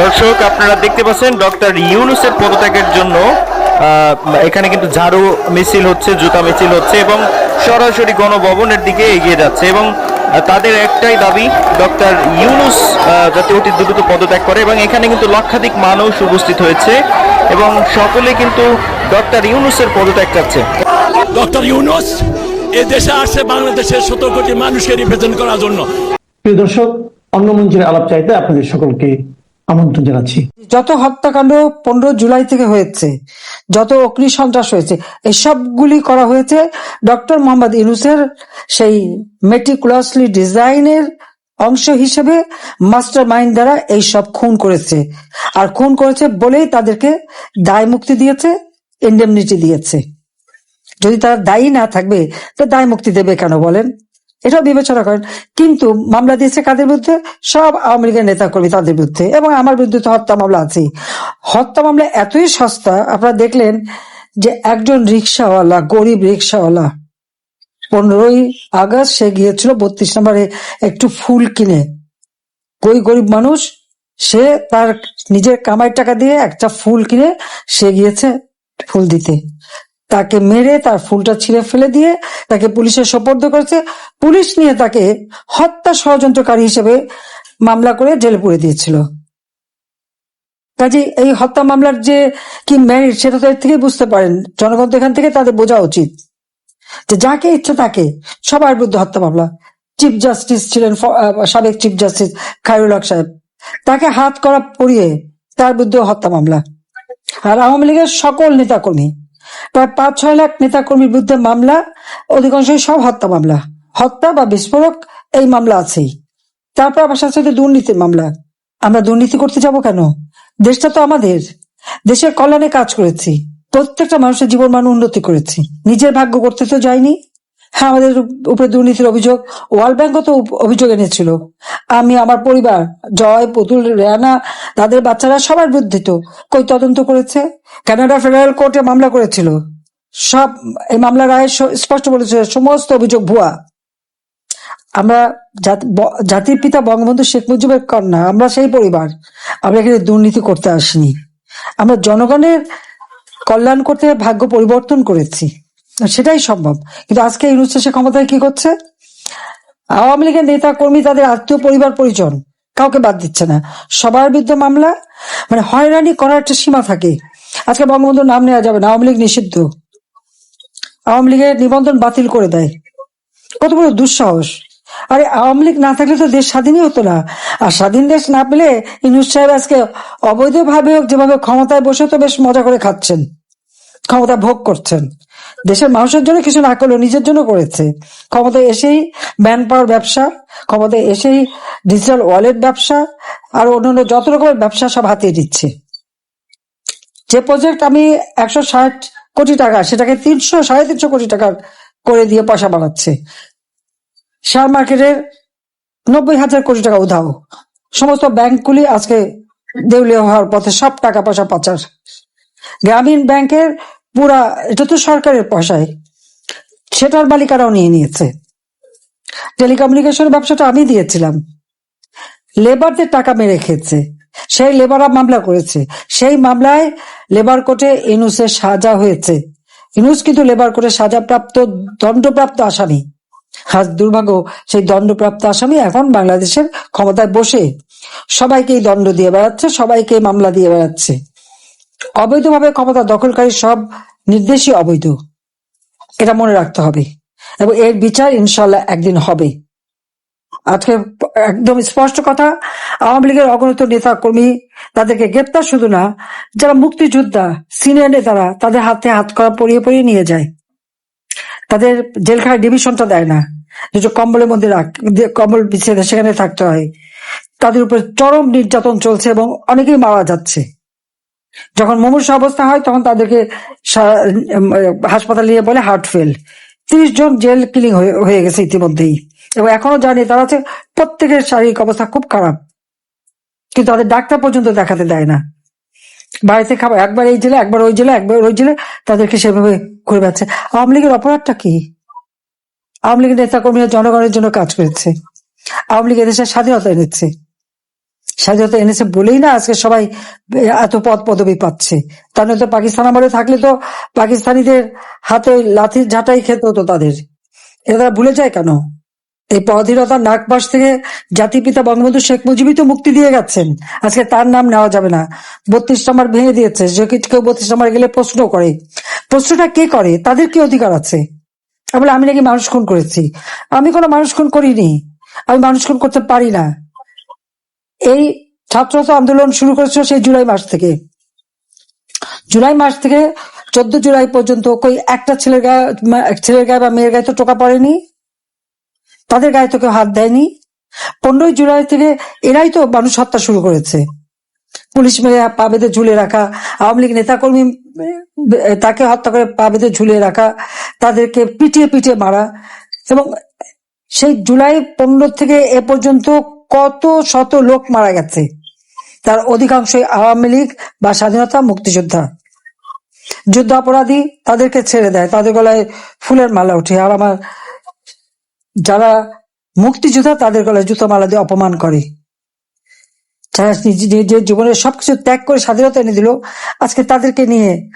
দর্শক আপনারা দেখতে পাচ্ছেন ডক্টর ইউনুসের পদত্যাগের জন্য আহ, এখানে কিন্তু ঝাড়ু মিছিল হচ্ছে জুতা মিছিল হচ্ছে এবং সরাসরি গণভবনের দিকে এগিয়ে যাচ্ছে এবং তাদের একটাই দাবি ডক্টর ইউনুস আহ, যাতে অতি দ্রুত পদত্যাগ করে এবং এখানে কিন্তু লক্ষাধিক মানুষ উপস্থিত হয়েছে এবং সকলে কিন্তু ডক্টর ইউনুসের পদত্যাগ চাচ্ছে। ডক্টর ইউনুস এ দেশে আসছে বাংলাদেশের সতেরো কোটি মানুষকে রিপ্রেজেন্ট করার জন্য। প্রিয় দর্শক অন্য মঞ্চের আলাপ চাইতে আপনাদের সকলকে আমন্ত্রণ জানাচ্ছি। যত হত্যাকাণ্ড পনেরো জুলাই থেকে হয়েছে, যত অগ্নি সন্ত্রাস হয়েছে, এসবগুলি করা হয়েছে ডক্টর মোহাম্মদ ইউনুসের সেই মেটিকুলাসলি ডিজাইনের অংশ হিসেবে মাস্টার মাইন্ড দ্বারা এই সব খুন করেছে। আর খুন করেছে বলেই তাদেরকে দায় মুক্তি দিয়েছে ইন্ডেমনিটি দিয়েছে। যদি তারা দায়ী না থাকবে, তো দায় মুক্তি দেবে কেন বলেন? এটাও বিবেচনা করেন। কিন্তু মামলা দিয়েছে কাদের বিরুদ্ধে? সব আওয়ামী লীগের নেতা কর্মী তাদের বিরুদ্ধে। এবং আমার বিরুদ্ধে তো হত্যা মামলা আছেই। হত্যা মামলা এতই সস্তা, আপনারা দেখলেন যে একজন রিক্সাওয়ালা, গরিব রিক্সাওয়ালা, পনেরোই আগস্ট সে গিয়েছিল বত্রিশ নম্বরে একটু ফুল কিনে। ওই গরিব মানুষ, সে তার নিজের কামাই টাকা দিয়ে একটা ফুল কিনে সে গিয়েছে ফুল দিতে। তাকে মেরে তার ফুলটা ছিঁড়ে ফেলে দিয়ে তাকে পুলিশের সোপর্দ করেছে। পুলিশ নিয়ে তাকে হত্যা ষড়যন্ত্রকারী হিসেবে মামলা করে জেলে পুরে দিয়েছিল। কাজে এই হত্যা মামলার যে কি মেরিট সেটা তো এর থেকে বুঝতে পারেন। জনগণ তো এখান থেকে তাদের বোঝা উচিত যে যাকে ইচ্ছা তাকে সবার বিরুদ্ধে হত্যা মামলা। চিফ জাস্টিস ছিলেন সাবেক চিফ জাস্টিস খায়রুল হক সাহেব। তাকে হাত করা পড়িয়ে তার বিরুদ্ধে হত্যা মামলা। আর আওয়ামী লীগের সকল নেতাকর্মী প্রায় পাঁচ, ছয় লাখ নেতাকর্মীর বিরুদ্ধে মামলা, অধিকাংশই সব হত্যা মামলা। হত্যা বা বিস্ফোরক, এই মামলা আছেই। তারপর আবার সাথে সাথে দুর্নীতির মামলা। আমরা দুর্নীতি করতে যাব কেন? দেশটা তো আমাদের। দেশের কল্যাণে কাজ করেছি। প্রত্যেকটা মানুষের জীবন মান উন্নতি করেছি। নিজের ভাগ্য করতে তো যাইনি। হ্যাঁ আমাদের উপরে দুর্নীতির অভিযোগ, ওয়ার্ল্ড ব্যাংকও তো অভিযোগ এনেছিল। আমি আমার পরিবার, জয়, পুতুল রেয়ানা তাদের বাচ্চারা সবার বিরুদ্ধে তো কই তদন্ত করেছে? কানাডা ফেডারেল কোর্টে মামলা করেছিল। সব এই মামলার রায় স্পষ্ট বলেছে, সমস্ত অভিযোগ ভুয়া। আমরা জাতির পিতা বঙ্গবন্ধু শেখ মুজিবের কন্যা, আমরা সেই পরিবার। আমরা এখানে দুর্নীতি করতে আসিনি। আমরা জনগণের কল্যাণ করতে ভাগ্য পরিবর্তন করেছি। সেটাই সম্ভব। কিন্তু আজকে ইউনুস সে ক্ষমতায় কি করছে? আওয়ামী লীগের নেতা কর্মী তাদের আত্মীয় পরিবার পরিজন কাউকে বাদ দিচ্ছে না। সবার বিরুদ্ধে মামলা মানে হয়রানি করার একটা সীমা থাকে। আজকে বঙ্গবন্ধুর নাম নেওয়া যাবে না, আওয়ামী লীগ নিষিদ্ধ। আওয়ামী লীগের নিবন্ধন বাতিল করে দেয়। কত বড় দুঃসাহস। আরে আওয়ামী লীগ না থাকলে তো দেশ স্বাধীনই হতো না। আর স্বাধীন দেশ না পেলে ইনুস সাহেব আজকে অবৈধভাবে হোক যেভাবে ক্ষমতায় বসে তো বেশ মজা করে খাচ্ছেন। ক্ষমতা ভোগ করছেন। দেশের মানুষের জন্য কিছু না করলেও নিজের জন্য করেছে। ক্ষমতায় এসেই ম্যান পাওয়ার ব্যবসা, ক্ষমতায় এসেই ডিজিটাল ওয়ালেট ব্যবসা, আর অন্যান্য যত রকমের ব্যবসা সব হাতিয়ে দিচ্ছে যে প্রজেক্ট আমি একশো ষাট কোটি টাকা, সেটাকে তিনশো, সাড়ে তিনশো কোটি টাকা করে দিয়ে পয়সা বানাচ্ছে। শেয়ার মার্কেটের নব্বই হাজার কোটি টাকা উধাও। সমস্ত ব্যাংকগুলি আজকে দেউলিয়া হওয়ার পথে সব টাকা পয়সা পাচার। গ্রামীণ ব্যাংকের পুরা, এটা তো সরকারের পয়সায় সেটার মালিকারাও নিয়ে নিয়েছে। টেলিকমিউনিকেশন ব্যবসাটা আমি দিয়েছিলাম। লেবারদের টাকা মেরে খেয়েছে। সেই লেবাররা মামলা করেছে। সেই মামলায় লেবার কোর্টে ইনুসের সাজা হয়েছে। ইনুস কিন্তু লেবার কোর্টে সাজাপ্রাপ্ত, দণ্ডপ্রাপ্ত আসামি। আজ দুর্ভাগ্য, সেই দণ্ডপ্রাপ্ত আসামি এখন বাংলাদেশের ক্ষমতায় বসে। সবাইকেই দণ্ড দিয়ে বেড়াচ্ছে, সবাইকে মামলা দিয়ে বেড়াচ্ছে। অবৈধভাবে ক্ষমতা দখলকারী সব নির্দেশই অবৈধ। এটা মনে রাখতে হবে। এবং এর বিচার ইনশাল্লাহ একদিন হবে। আজকে একদম স্পষ্ট কথা, আওয়ামী লীগের অগণিত নেতা কর্মী তাদেরকে গ্রেপ্তার শুধু না, যারা মুক্তিযোদ্ধা, সিনিয়র নেতারা তাদের হাতে হাত করা পরিয়ে পরিয়ে নিয়ে যায়। তাদের জেলখানায় ডিভিশনটা দেয় না। দুটো কম্বলের মধ্যে রাখ কম্বল বিছিয়ে সেখানে থাকতে হয়। তাদের উপর চরম নির্যাতন চলছে এবং অনেকেই মারা যাচ্ছে। যখন মুমূর্ষ অবস্থা হয়, তখন তাদেরকে হাসপাতালে নিয়ে বলে হার্ট ফেল। তিরিশ জন জেল কিলিং হয়ে গেছে ইতিমধ্যেই। এবং এখনও জানি তারা আছে প্রত্যেকের শারীরিক অবস্থা খুব খারাপ। কিন্তু তাদের ডাক্তার পর্যন্ত দেখাতে দেয় না। বাড়িতে খাবার, একবার এই জেলে, একবার ওই জেলে, একবার ওই জেলে, তাদেরকে সেভাবে ঘুরে বেড়াচ্ছে। আওয়ামী লীগের অপরাধটা কি? আওয়ামী লীগের নেতা কর্মীরা জনগণের জন্য কাজ করেছে। আওয়ামী লীগ এদেশের স্বাধীনতা এনেছে। স্বাধীনতা এনেছে বলেই না আজকে সবাই এত পদ পদবি পাচ্ছে। তার নয়তো পাকিস্তান আমলে থাকলে তো পাকিস্তানিদের হাতে লাথি ঝাঁটাই খেতে হতো তাদের। এটা তারা ভুলে যায় কেন? এই পরাধীনতার নাগপাশ থেকে জাতিপিতা বঙ্গবন্ধু শেখ মুজিবই তো মুক্তি দিয়ে গেছেন। আজকে তার নাম নেওয়া যাবে না। বত্রিশ নম্বর ভেঙে দিয়েছে। যে কেউ বত্রিশ নম্বর গেলে প্রশ্ন করে। প্রশ্নটা কে করে? তাদের কি অধিকার আছে? আমি নাকি মানুষ খুন করেছি। আমি কোনো মানুষ খুন করিনি। আমি মানুষ খুন করতে পারি না। এই ছাত্রতা আন্দোলন শুরু করেছিল সেই জুলাই মাস থেকে। জুলাই মাস থেকে চোদ্দ জুলাই পর্যন্ত কই একটা ছেলের গায়ে ছেলের গায়ে বা মেয়ের গায়ে তো টোকা পড়েনি, তাদের গায়ে তো কেউ হাত দেয়নি। পনেরোই জুলাই থেকে এরাই তো মানুষ হত্যা শুরু করেছে। পুলিশ মেরে পা বেঁধে ঝুলে রাখা, আওয়ামী লীগ নেতাকর্মী তাকে হত্যা করে পা বেঁধে ঝুলিয়ে রাখা, তাদেরকে পিটিয়ে পিটিয়ে মারা এবং সেই জুলাই পনেরো থেকে এ পর্যন্ত কত শত লোক মারা গেছে। তার অধিকাংশই আওয়ামী লীগ বা স্বাধীনতা মুক্তিযোদ্ধা। যুদ্ধ অপরাধী তাদেরকে ছেড়ে দেয়, তাদের গলায় ফুলের মালা ওঠে। আর আমার যারা মুক্তিযোদ্ধা, তাদের গলায় জুতো মালা দিয়ে অপমান করে। যারা নিজের জীবনের সবকিছু ত্যাগ করে স্বাধীনতা এনে দিল, আজকে তাদেরকে নিয়ে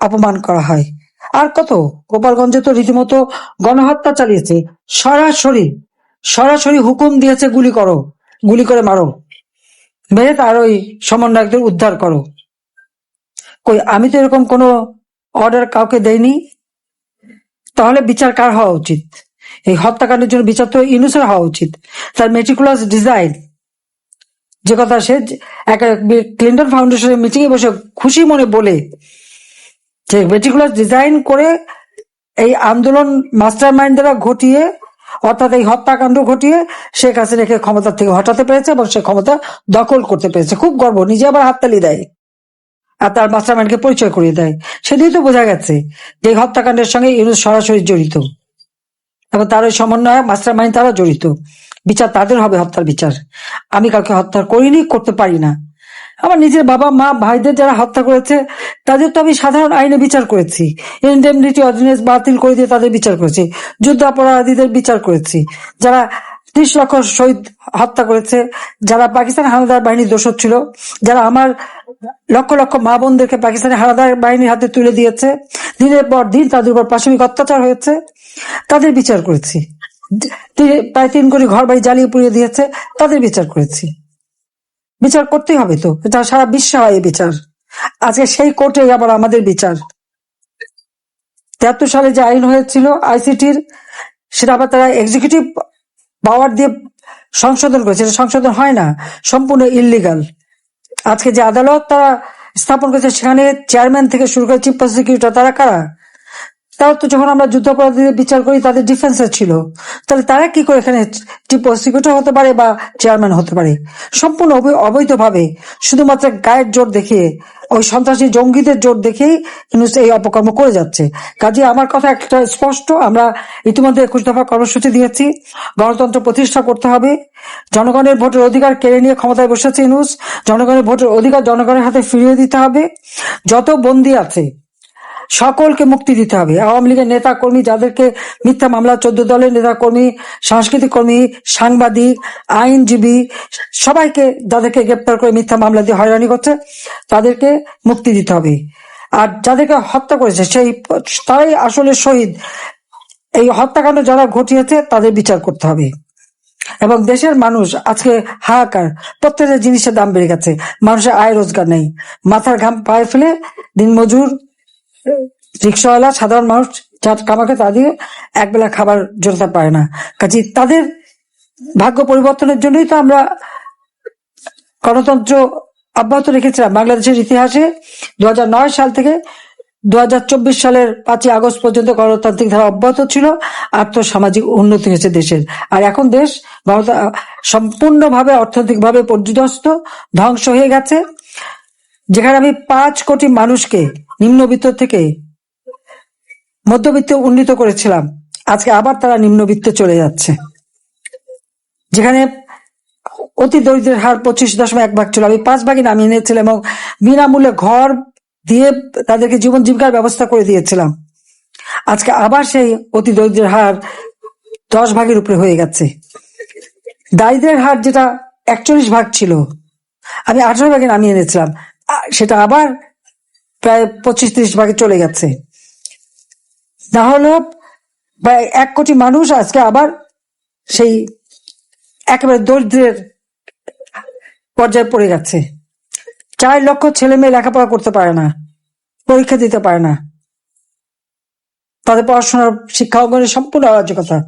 অপমান করা হয়। আর কত? গোপালগঞ্জে তো রীতিমতো গণহত্যা চালিয়েছে। সরাসরি সরাসরি হুকুম দিয়েছে, গুলি করো, গুলি করে মারো। মেরে তার ওই সমন্বয়কদের উদ্ধার করো। কই, আমি তো এরকম কোনো অর্ডার কাউকে দেইনি? তাহলে বিচার কার হওয়া উচিত? এই হত্যাকাণ্ডের জন্য বিচার তো ইনুসের হওয়া উচিত। তার মেটিকুলাস ডিজাইন যে কথা সে ক্লিন্টন ফাউন্ডেশনের মিটিং এ বসে খুশি মনে বলে যে মেটিকুলাস ডিজাইন করে এই আন্দোলন মাস্টার দ্বারা ঘটিয়ে অর্থাৎ এই হত্যাকাণ্ড ঘটিয়ে শেখ হাসিনাকে ক্ষমতা থেকে হটাতে পেরেছে এবং সে ক্ষমতা দখল করতে পেরেছে। খুব গর্ব, নিজে আবার হাততালি দেয় আর তার মাস্টার মাইন্ডকে পরিচয় করিয়ে দেয়। সেটাই তো বোঝা গেছে যে এই হত্যাকাণ্ডের সঙ্গে ইউনুস সরাসরি জড়িত এবং তার ওই সমন্বয় মাস্টার তারা জড়িত। বিচার তাদের হবে হত্যার বিচার। আমি কাউকে হত্যা করিনি, করতে পারি না। আমার নিজের বাবা, মা, ভাইদের যারা হত্যা করেছে, তাদের তো আমি সাধারণ আইনে বিচার করেছি। ইন্ডেমনিটি অর্ডিনেন্স বাতিল করে দিয়ে তাদের বিচার করেছি। যুদ্ধাপরাধীদের বিচার করেছি। যারা ত্রিশ লক্ষ শহীদ হত্যা করেছে, যারা পাকিস্তান হানাদার বাহিনীর দোষর ছিল, যারা আমার লক্ষ লক্ষ মা বোনদেরকে পাকিস্তানি হানাদার বাহিনীর হাতে তুলে দিয়েছে, দিনের পর দিন তাদের উপর পাশবিক অত্যাচার হয়েছে, তাদের বিচার করেছি। প্রায় তিন কোটি ঘর বাড়ি জ্বালিয়ে পুড়িয়ে দিয়েছে, তাদের বিচার করেছি। বিচার করতেই হবে তো। এটা সারা বিশ্বে হয় এই বিচার। আজকে সেই কোর্টে আবার আমাদের বিচার। তেহাত্তর সালে যে আইন হয়েছিল আইসিটির, সেটা আবার তারা এক্সিকিউটিভ পাওয়ার দিয়ে সংশোধন করেছে। এটা সংশোধন হয় না, সম্পূর্ণ ইললিগাল আজকে যে আদালত তারা স্থাপন করেছে, সেখানে চেয়ারম্যান থেকে শুরু করে চিফ প্রসিকিউটর তারা কারা? তারা তো যখন আমরা যুদ্ধাপরাধীদের বিচার করি, তাদের ডিফেন্সে ছিল। তাহলে তারা কি করে এখানে প্রসিকিউটর হতে পারে বা চেয়ারম্যান হতে পারে? সম্পূর্ণ অবৈ- অবৈধভাবে শুধুমাত্র গায়ের জোর দেখিয়ে ওই সন্ত্রাসী জঙ্গিদের জোর দেখেই এই অপকর্ম করে যাচ্ছে। কাজে আমার কথা একটা স্পষ্ট, আমরা ইতিমধ্যে একুশ দফা কর্মসূচি দিয়েছি। গণতন্ত্র প্রতিষ্ঠা করতে হবে। জনগণের ভোটের অধিকার কেড়ে নিয়ে ক্ষমতায় বসেছে ইনুস। জনগণের ভোটের অধিকার জনগণের হাতে ফিরিয়ে দিতে হবে। যত বন্দী আছে সকলকে মুক্তি দিতে হবে। আওয়ামী লীগের নেতা কর্মী যাদেরকে মিথ্যা মামলা, চোদ্দ দলের নেতা কর্মী সাংস্কৃতিক কর্মী, সাংবাদিক, আইনজীবী, সবাইকে যাদেরকে গ্রেপ্তার করে মিথ্যা মামলা দিয়ে হয়রানি করছে, তাদেরকে মুক্তি দিতে হবে। আর যাদেরকে হত্যা করেছে, সেই তারাই আসলে শহীদ। এই হত্যাকাণ্ড যারা ঘটিয়েছে, তাদের বিচার করতে হবে। এবং দেশের মানুষ আজকে হাহাকার, প্রত্যেকটা জিনিসের দাম বেড়ে গেছে। মানুষের আয় রোজগার নেই। মাথার ঘাম পায়ে ফেলে দিনমজুর রিক্সাওয়ালা, সাধারণ মানুষ যার কামাকে তা দিয়ে একবেলা খাবার জোটাতে পারে না। কাজে তাদের ভাগ্য পরিবর্তনের জন্যই তো আমরা গণতন্ত্র অব্যাহত রেখেছিলাম। বাংলাদেশের ইতিহাসে দু হাজার নয় সাল থেকে দু হাজার চব্বিশ সালের পাঁচই আগস্ট পর্যন্ত গণতান্ত্রিক ধারা অব্যাহত ছিল, আর্থসামাজিক উন্নতি হয়েছে দেশের। আর এখন দেশ সম্পূর্ণভাবে অর্থনৈতিকভাবে পর্যদস্ত, ধ্বংস হয়ে গেছে। যেখানে আমি পাঁচ কোটি মানুষকে নিম্নবিত্ত থেকে মধ্যবিত্তে উন্নীত করেছিলাম, আজকে আবার তারা নিম্নবিত্তে চলে যাচ্ছে। যেখানে অতি দরিদ্রের হার পঁচিশ দশমিক এক ভাগ ছিল। আমি পাঁচ ভাগে নামিয়ে নিয়েছিলাম এবং বিনামূল্যে ঘর দিয়ে তাদেরকে জীবন জীবিকার ব্যবস্থা করে দিয়েছিলাম। আজকে আবার সেই অতি দরিদ্রের হার দশ ভাগের উপরে হয়ে গেছে। দারিদ্রের হার যেটা একচল্লিশ ভাগ ছিল, আমি আঠারো ভাগে নামিয়ে এনেছিলাম। সেটা আবার প্রায় পঁচিশ তিরিশ ভাগে চলে গেছে। না হলো প্রায় এক কোটি মানুষ আজকে আবার সেই একেবারে দরিদ্রের পর্যায়ে পড়ে গেছে। চার লক্ষ ছেলে মেয়ে লেখাপড়া করতে পারে না, পরীক্ষা দিতে পারে না। তাদের পড়াশোনার শিক্ষা সম্পূর্ণ অরাজকতা।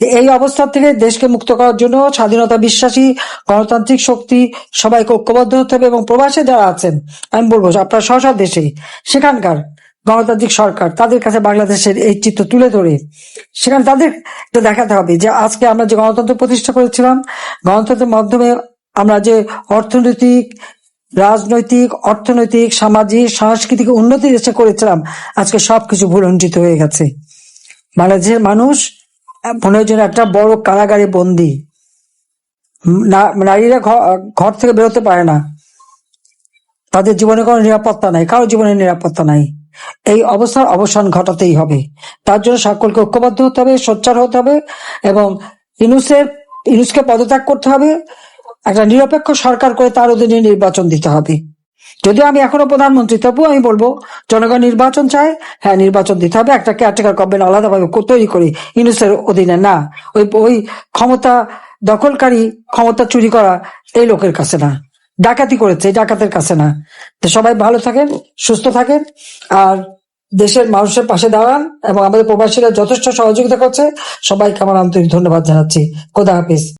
এই অবস্থা থেকে দেশকে মুক্ত করার জন্য স্বাধীনতা বিশ্বাসী, গণতান্ত্রিক শক্তি সবাইকে ঐক্যবদ্ধ হতে হবে এবং প্রবাসে যারা আছেন, আমি বলব আপনার স্ব স্ব দেশে, সেখানকার গণতান্ত্রিক সরকার তাদের কাছে বাংলাদেশের এই চিত্র তুলে ধরে, সেখানে তাদের দেখাতে হবে যে আজকে আমরা যে গণতন্ত্র প্রতিষ্ঠা করেছিলাম, গণতন্ত্রের মাধ্যমে আমরা যে অর্থনৈতিক, রাজনৈতিক, অর্থনৈতিক, সামাজিক, সাংস্কৃতিক উন্নতি দেশে করেছিলাম, আজকে সবকিছু ভুলঞ্চিত হয়ে গেছে। বাংলাদেশের মানুষ মনে যেন একটা বড় কারাগারে বন্দি। নারীরা ঘর থেকে বেরোতে পারে না। তাদের জীবনে কোনো নিরাপত্তা নাই, কারও জীবনে নিরাপত্তা নাই। এই অবস্থার অবসান ঘটাতেই হবে। তার জন্য সকলকে ঐক্যবদ্ধ হতে হবে, সোচ্চার হতে হবে এবং ইনুসের, ইনুসকে পদত্যাগ করতে হবে। একটা নিরপেক্ষ সরকার করে তার অধীনে নির্বাচন দিতে হবে। যদিও আমি এখনও প্রধানমন্ত্রী, তবুও আমি বলব, জনগণ নির্বাচন চায়। হ্যাঁ নির্বাচন দিতে হবে। একটা কেয়ারটেকার গভর্নমেন্ট আলাদাভাবে তৈরি করে। ইনুসের অধীনে না। ওই ওই ক্ষমতা দখলকারী ক্ষমতা চুরি করা এই লোকের কাছে না। ডাকাতি করেছে ডাকাতের কাছে না। তো সবাই ভালো থাকেন, সুস্থ থাকেন, আর দেশের মানুষের পাশে দাঁড়ান এবং আমাদের প্রবাসীরা যথেষ্ট সহযোগিতা করছে। সবাইকে আমার আন্তরিক ধন্যবাদ জানাচ্ছি। খোদা হাফিজ।